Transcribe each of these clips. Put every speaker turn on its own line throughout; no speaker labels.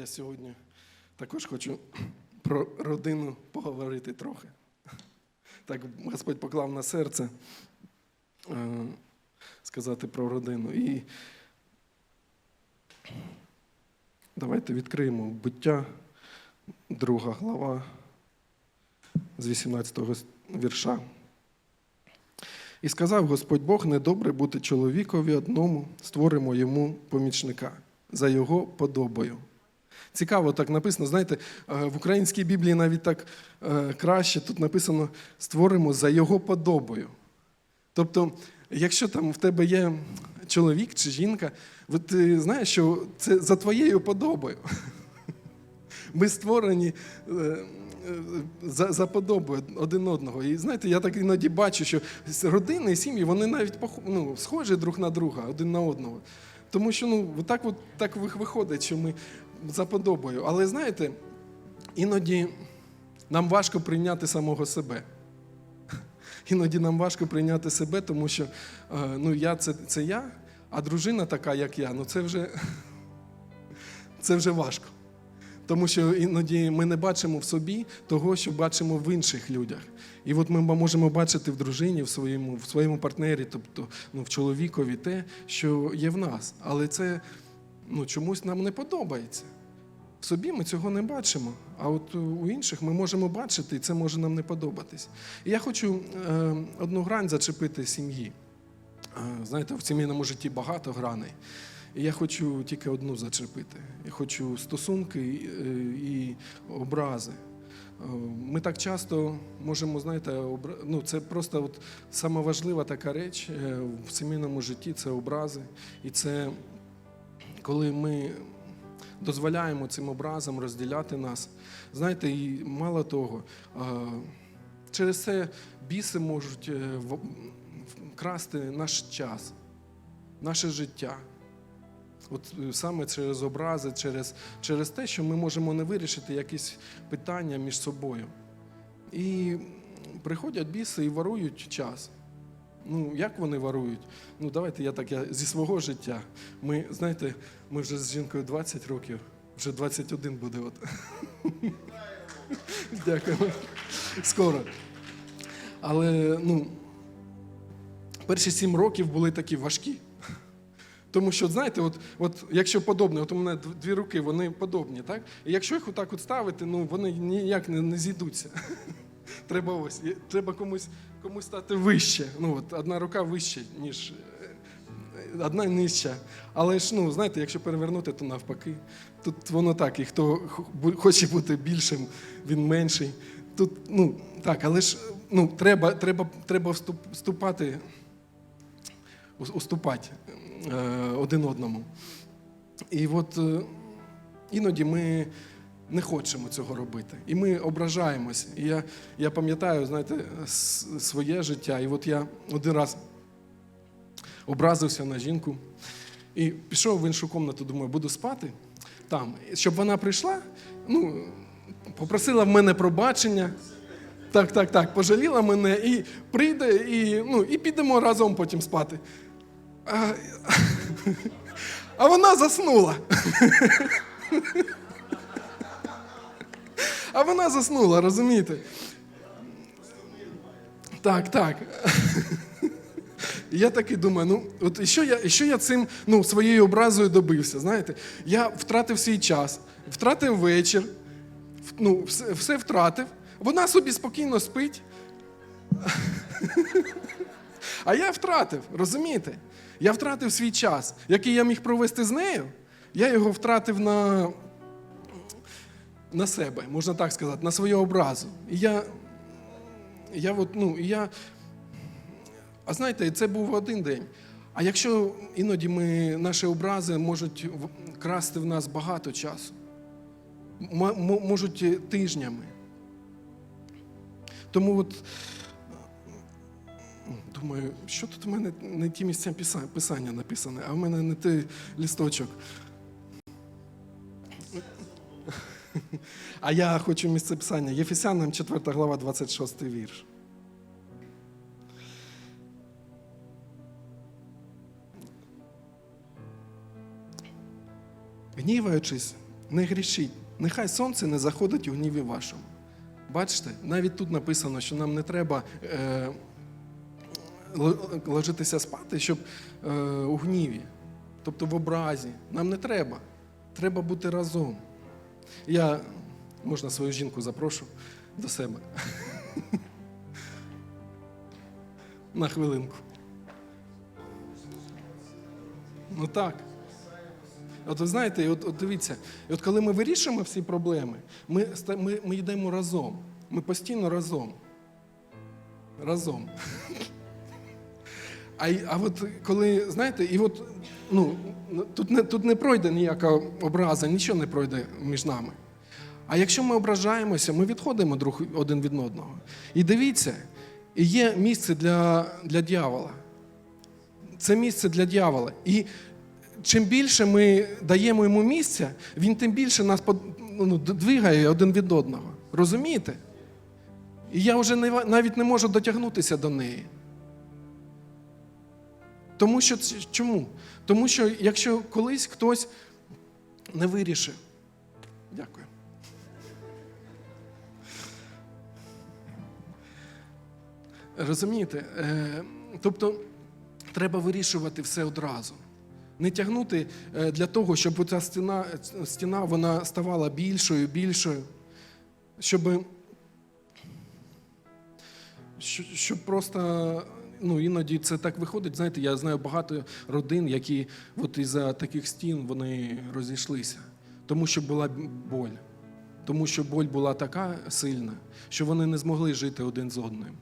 я сьогодні також хочу про родину поговорити трохи. Так Господь поклав на серце е, сказати про родину. І давайте відкриємо буття, друга глава з 18 вірша. І сказав Господь Бог, недобре бути чоловікові одному, створимо йому помічника за його подобою. Цікаво, так написано, знаєте, е, в українській Біблії навіть так е, краще тут написано створимо за його подобою. Тобто, якщо там в тебе є чоловік чи жінка, ти знаєш, що це за твоєю подобою. Ми створені е, за, за подобою один одного. І знаєте, я так іноді бачу, що родини і сім'ї вони навіть ну, схожі друг на друга, один на одного. Тому що ну, так, от, так виходить, що ми за подобою. Але знаєте, іноді нам важко прийняти самого себе. Іноді нам важко прийняти себе, тому що е, ну, я це, це я, а дружина така, як я, ну це вже, це вже важко. Тому що іноді ми не бачимо в собі того, що бачимо в інших людях. І от ми можемо бачити в дружині, в своєму, в своєму партнері, тобто ну, в чоловікові те, що є в нас. Але це ну, чомусь нам не подобається. В собі ми цього не бачимо, а от у інших ми можемо бачити, і це може нам не подобатись. І я хочу е, одну грань зачепити сім'ї. Е, знаєте, в сімейному житті багато граней. І я хочу тільки одну зачепити. Я хочу стосунки і, е, і образи. Е, Ми так часто можемо, знаєте, обра... ну, це просто от сама важлива така реч е, в сімейному житті це образи. І це коли ми дозволяємо цим образам розділяти нас. Знаєте, і мало того, через це біси можуть е, вкрасти наш час, наше життя. От е, саме через образи, через, через те, що ми можемо не вирішити якісь питання між собою. І приходять біси і ворують час. Ну, як вони ворують? Ну, давайте я так я зі свого життя. Ми, знаєте, ми вже з жінкою 20 років, вже 21 буде. От. Дякуємо. Скоро. Але ну, перші сім років були такі важкі. Тому що, знаєте, от, от якщо подобне, от у мене дві руки, вони подобні, так? І якщо їх отак от ставити, ну вони ніяк не, не зійдуться. Треба ось, треба комусь, комусь стати вище. Ну, от, одна рука вище, ніж е, одна нижча. Але ж, ну, знаєте, якщо перевернути, то навпаки. Тут воно так, і хто хоче бути більшим, він менший. Тут, ну, так, але ж ну, треба, треба, треба вступати ус- уступати е, один одному. І от е, іноді ми не хочемо цього робити. І ми ображаємось. І я, я пам'ятаю, знаєте, своє життя. І от я один раз образився на жінку і пішов в іншу кімнату, думаю, буду спати там. Щоб вона прийшла, ну, попросила в мене пробачення. Так, так, так, пожаліла мене і прийде, і, ну, і підемо разом потім спати. А, а вона заснула. А вона заснула, розумієте? Так, так. Я так і думаю, ну от що я, що я цим ну, своєю образою добився? Знаєте, я втратив свій час, втратив вечір, ну, все, все втратив. Вона собі спокійно спить. А я втратив, розумієте? Я втратив свій час, який я міг провести з нею, я його втратив на, на себе, можна так сказати, на свою образу. І я, я, от, ну, я а знаєте, це був один день. А якщо іноді ми, наші образи можуть красти в нас багато часу, можуть е, тижнями. Тому от думаю, що тут в мене не ті місця писання написане, а в мене не той лісточок. А я хочу місце писання. Єфесянам 4 глава, 26 вірш. Гніваючись, не грішіть. Нехай сонце не заходить у гніві вашому. Бачите, навіть тут написано, що нам не треба е, ложитися спати, щоб е, у гніві, тобто в образі. Нам не треба. Треба бути разом. Я можна свою жінку запрошу до себе. На хвилинку. Ну так. От ви знаєте, от, от дивіться, і от коли ми вирішуємо всі проблеми, ми, ми, ми йдемо разом. Ми постійно разом. Разом. А, а от коли, знаєте, і от ну, тут, не, тут не пройде ніяка образа, нічого не пройде між нами. А якщо ми ображаємося, ми відходимо друг один від одного. І дивіться, є місце для, для дьявола. Це місце для дьявола. І чим більше ми даємо йому місця, він тим більше нас ну, двигає один від одного. Розумієте? І я вже навіть не можу дотягнутися до неї. Тому що чому? Тому що якщо колись хтось не вирішив. Дякую. Розумієте? Е, тобто треба вирішувати все одразу. Не тягнути е, для того, щоб ця стіна, стіна вона ставала більшою, більшою, щоб, щоб просто ну, іноді це так виходить. Знаєте, я знаю багато родин, які от із-за таких стін вони розійшлися, тому що була боль. Тому що боль була така сильна, що вони не змогли жити один з одним.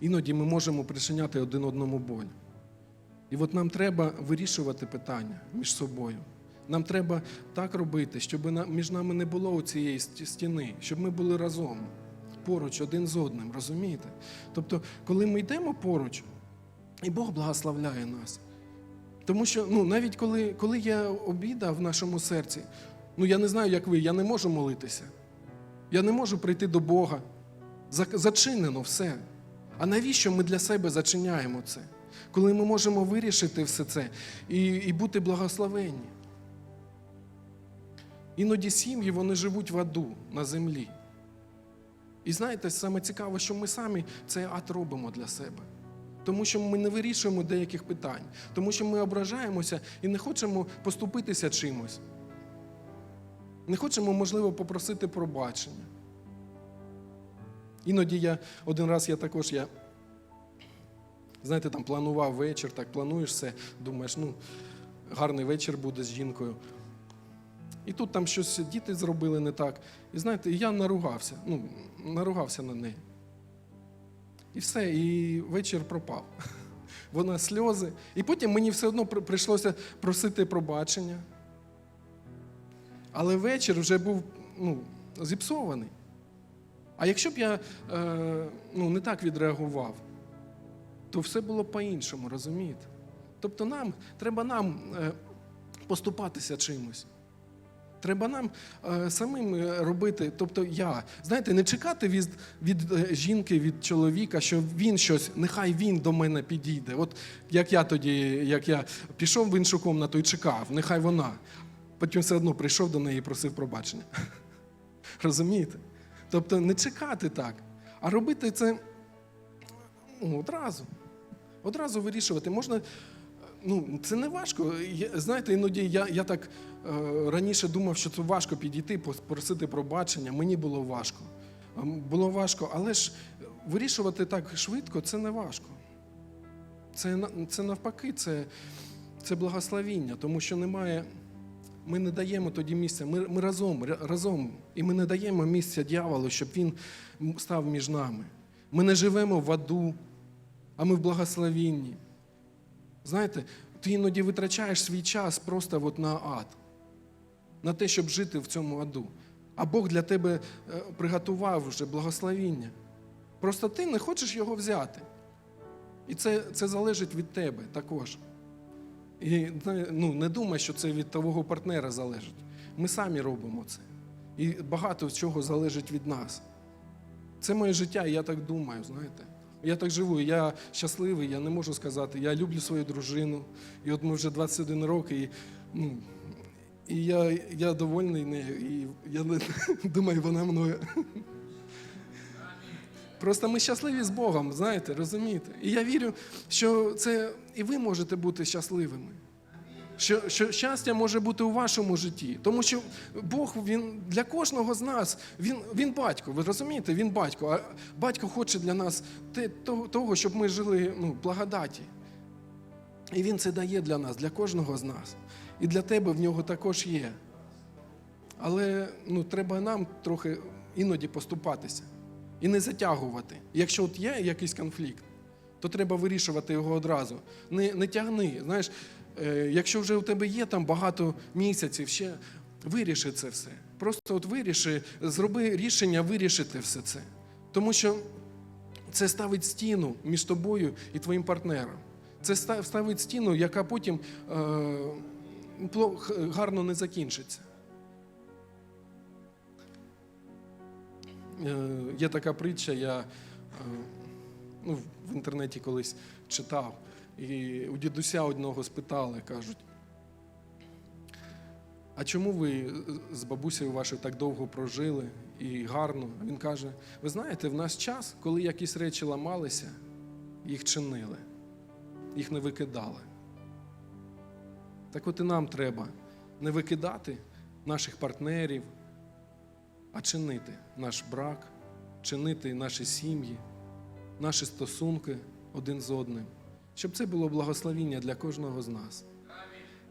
Іноді ми можемо причиняти один одному боль. І от нам треба вирішувати питання між собою. Нам треба так робити, щоб між нами не було цієї стіни, щоб ми були разом, поруч один з одним, розумієте? Тобто, коли ми йдемо поруч, і Бог благословляє нас. Тому що ну, навіть коли, коли є обіда в нашому серці, ну я не знаю, як ви, я не можу молитися. Я не можу прийти до Бога. Зачинено все. А навіщо ми для себе зачиняємо це? Коли ми можемо вирішити все це і, і бути благословенні. Іноді сім'ї вони живуть в аду на землі. І знаєте, саме цікаво, що ми самі цей ад робимо для себе. Тому що ми не вирішуємо деяких питань, тому що ми ображаємося і не хочемо поступитися чимось. Не хочемо, можливо, попросити пробачення. Іноді я один раз я також я, знаєте, там планував вечір, так плануєш все, думаєш, ну, гарний вечір буде з жінкою. І тут там щось діти зробили не так. І знаєте, я наругався, ну, наругався на неї. І все, і вечір пропав. Вона сльози. І потім мені все одно прийшлося просити пробачення. Але вечір вже був ну, зіпсований. А якщо б я е, ну, не так відреагував, то все було по-іншому, розумієте? Тобто нам, треба нам е, поступатися чимось. Треба нам е, самим е, робити, тобто я, знаєте, не чекати від, від е, жінки, від чоловіка, що він щось, нехай він до мене підійде. От як я тоді, як я пішов в іншу кімнату і чекав, нехай вона. Потім все одно прийшов до неї і просив пробачення. Розумієте? Тобто не чекати так, а робити це ну, одразу. Одразу вирішувати. Можна, ну, це не важко. Знаєте, іноді я, я так е, раніше думав, що це важко підійти, попросити пробачення. Мені було важко. Ем, Було важко, але ж вирішувати так швидко це не важко. Це, це навпаки, це, це благословіння, тому що немає. Ми не даємо тоді місця. Ми, ми разом, разом. І ми не даємо місця дьяволу, щоб він став між нами. Ми не живемо в аду, а ми в благословінні. Знаєте, ти іноді витрачаєш свій час просто от на ад, на те, щоб жити в цьому аду. А Бог для тебе е, приготував вже благословіння. Просто ти не хочеш його взяти. І це, це залежить від тебе також. І ну, не думай, що це від твого партнера залежить. Ми самі робимо це. І багато чого залежить від нас. Це моє життя, і я так думаю, знаєте. Я так живу, я щасливий, я не можу сказати. Я люблю свою дружину. І от ми вже 21 роки, і, ну, І я, я довольний нею, і я думаю, вона мною. Просто ми щасливі з Богом, знаєте, розумієте? І я вірю, що це і ви можете бути щасливими. Що, що щастя може бути у вашому житті. Тому що Бог він для кожного з нас, він, він батько, ви розумієте, він батько. А батько хоче для нас те, того, щоб ми жили ну, благодаті. І він це дає для нас, для кожного з нас. І для тебе в нього також є. Але ну, треба нам трохи іноді поступатися і не затягувати. Якщо от є якийсь конфлікт, то треба вирішувати його одразу. Не, не тягни. Знаєш, е, якщо вже у тебе є там багато місяців, ще виріши це все. Просто от виріши, зроби рішення вирішити все це. Тому що це ставить стіну між тобою і твоїм партнером. Це ставить стіну, яка потім е, гарно не закінчиться. Є така притча, я е, ну, в інтернеті колись читав, і у дідуся одного спитали, кажуть, а чому ви з бабусею вашою так довго прожили і гарно? Він каже: ви знаєте, в нас час, коли якісь речі ламалися, їх чинили, їх не викидали. Так от і нам треба не викидати наших партнерів, а чинити наш брак, чинити наші сім'ї, наші стосунки один з одним, щоб це було благословіння для кожного з нас.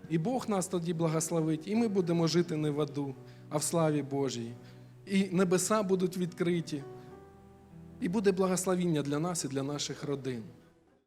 І Бог нас тоді благословить, і ми будемо жити не в аду, а в славі Божій. І небеса будуть відкриті, і буде благословіння для нас і для наших родин.